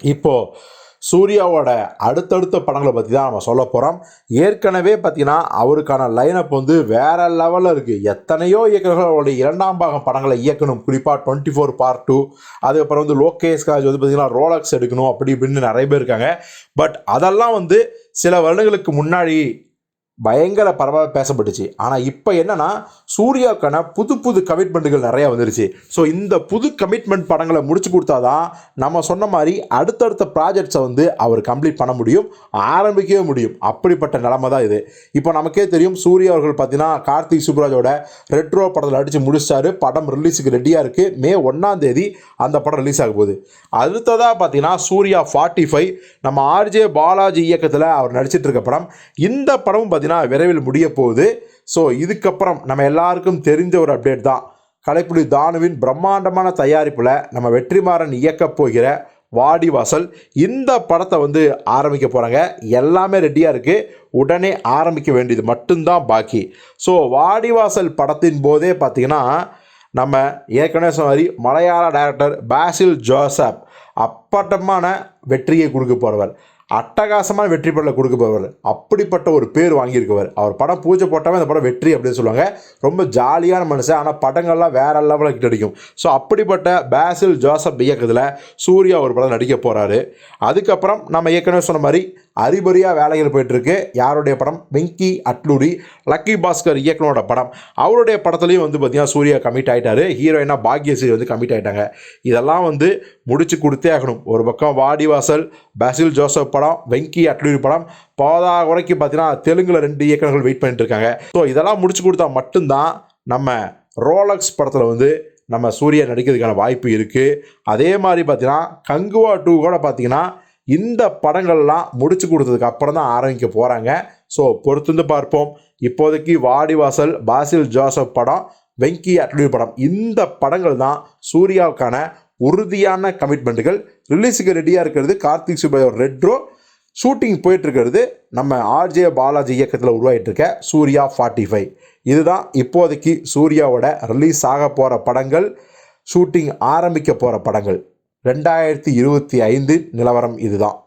இப்போது சூர்யாவோட அடுத்தடுத்த படங்களை பற்றி தான் நம்ம சொல்ல போகிறோம் ஏற்கனவே பார்த்தீங்கன்னா அவருக்கான லைனப் வந்து வேறு லெவலில் இருக்குது எத்தனையோ இயக்குநர்கள் அவருடைய இரண்டாம் பாகம் படங்களை இயக்கணும். குறிப்பாக டுவெண்ட்டி ஃபோர் பார்ட் டூ அதுக்கப்புறம் வந்து லோகேஷ் காஜ் வந்து பார்த்திங்கன்னா ரோலக்ஸ் எடுக்கணும் அப்படி இப்படின்னு நிறைய பேர் இருக்காங்க. பட் அதெல்லாம் வந்து சில வருடங்களுக்கு முன்னாடி பயங்கர பரவாயில்ல பேசப்பட்டுச்சு. ஆனால் இப்போ என்னன்னா சூர்யாவுக்கான புது புது கமிட்மெண்ட்டுகள் நிறையா வந்துருச்சு. ஸோ இந்த புது கமிட்மெண்ட் படங்களை முடிச்சு கொடுத்தாதான் நம்ம சொன்ன மாதிரி அடுத்தடுத்த ப்ராஜெக்ட்ஸை வந்து அவர் கம்ப்ளீட் பண்ண முடியும் ஆரம்பிக்கவே முடியும். அப்படிப்பட்ட நிலமை தான் இது. இப்போ நமக்கே தெரியும் சூர்யா அவர்கள் பார்த்தீங்கன்னா கார்த்திக் சுப்ராஜோட ரெட்ரோ படத்தில் அடித்து முடிச்சிட்டாரு படம் ரிலீஸுக்கு ரெடியாக இருக்குது மே ஒன்றாம் தேதி அந்த படம் ரிலீஸ் ஆக போகுது. அடுத்ததாக பார்த்தீங்கன்னா சூர்யா ஃபார்ட்டி ஃபைவ் நம்ம ஆர்ஜே பாலாஜி இயக்கத்தில் அவர் நடிச்சிட்டு இருக்க படம். இந்த படமும் பார்த்தீங்கன்னா விரைவில் முடிய போகுது ஸோ இதுக்கப்புறம் நம்ம எல்லாருக்கும் தெரிஞ்ச ஒரு அப்டேட் தான். கலைப்புலி தானுவின் பிரம்மாண்டமான தயாரிப்பில் நம்ம வெற்றிமாறன் இயக்கப் போகிற வாடிவாசல் இந்த படத்தை வந்து ஆரம்பிக்க போகிறாங்க எல்லாமே ரெடியாக இருக்குது உடனே ஆரம்பிக்க வேண்டியது மட்டும்தான் பாக்கி. ஸோ வாடிவாசல் படத்தின் போதே பார்த்தீங்கன்னா நம்ம ஏற்கனவே சொன்ன மாதிரி மலையாள டைரக்டர் பாசில் ஜோசப் அப்பட்டமான வெற்றியை கொடுக்க போகிறவர் அட்டகாசமான வெற்றி படலை கொடுக்க அப்படிப்பட்ட ஒரு பேர் வாங்கியிருக்கவர். அவர் படம் பூஜை போட்டாவே அந்த படம் வெற்றி அப்படின்னு சொல்லுவாங்க. ரொம்ப ஜாலியான மனுஷன். ஆனால் படங்கள்லாம் வேற லெவலில் கிடைக்கும் ஸோ அப்படிப்பட்ட பேசில் ஜோசப் இயக்கத்தில் சூர்யா ஒரு படம் நடிக்க போகிறாரு அதுக்கப்புறம் நம்ம ஏற்கனவே சொன்ன மாதிரி அரிபரியாக வேலைகள் போயிட்டுருக்கு. யாருடைய படம்? வெங்கி அட்லூரி. லக்கி பாஸ்கர் இயக்குனரோட படம். அவருடைய படத்துலையும் வந்து பார்த்திங்கன்னா சூர்யா கமிட் ஆகிட்டாரு ஹீரோயினா பாக்யஸ்ரீ வந்து கமிட் ஆகிட்டாங்க இதெல்லாம் வந்து முடிச்சு கொடுத்தே ஆகணும். ஒரு பக்கம் வாடிவாசல் பாசில் ஜோசப் படம் வெங்கி அட்லூரி படம். போதா குறைக்கு பார்த்தீங்கன்னா தெலுங்கில் ரெண்டு இயக்குநர்கள் வெயிட் பண்ணிட்டு இருக்காங்க. ஸோ இதெல்லாம் முடிச்சு கொடுத்தா மட்டும்தான் நம்ம ரோலக்ஸ் படத்தில் வந்து நம்ம சூர்யா நடிக்கிறதுக்கான வாய்ப்பு இருக்குது அதே மாதிரி பார்த்தீங்கன்னா கங்குவா டூ கூட பார்த்தீங்கன்னா இந்த படங்கள்லாம் முடிச்சு கொடுத்ததுக்கு அப்புறம் தான் ஆரம்பிக்க போகிறாங்க ஸோ பொறுத்திருந்து பார்ப்போம். இப்போதைக்கு வாடிவாசல் பாசில் ஜோசப் படம் வெங்கி அட்லி படம். இந்த படங்கள் தான் சூர்யாவுக்கான உறுதியான கமிட்மெண்ட்டுகள் ரிலீஸுக்கு ரெடியாக இருக்கிறது கார்த்திக் சுப்பையோர் ரெட்ரோ ஷூட்டிங் போயிட்டுருக்கிறது நம்ம ஆர்ஜே பாலாஜி இயக்கத்தில் உருவாகிட்டு இருக்க சூர்யா ஃபார்ட்டி ஃபைவ் இதுதான் இப்போதைக்கு சூர்யாவோட ரிலீஸ் ஆக போகிற படங்கள் ஷூட்டிங் ஆரம்பிக்க போகிற படங்கள். ரெண்டாயிரத்தி இருபத்தி ஐந்து நிலவரம் இதுதான்.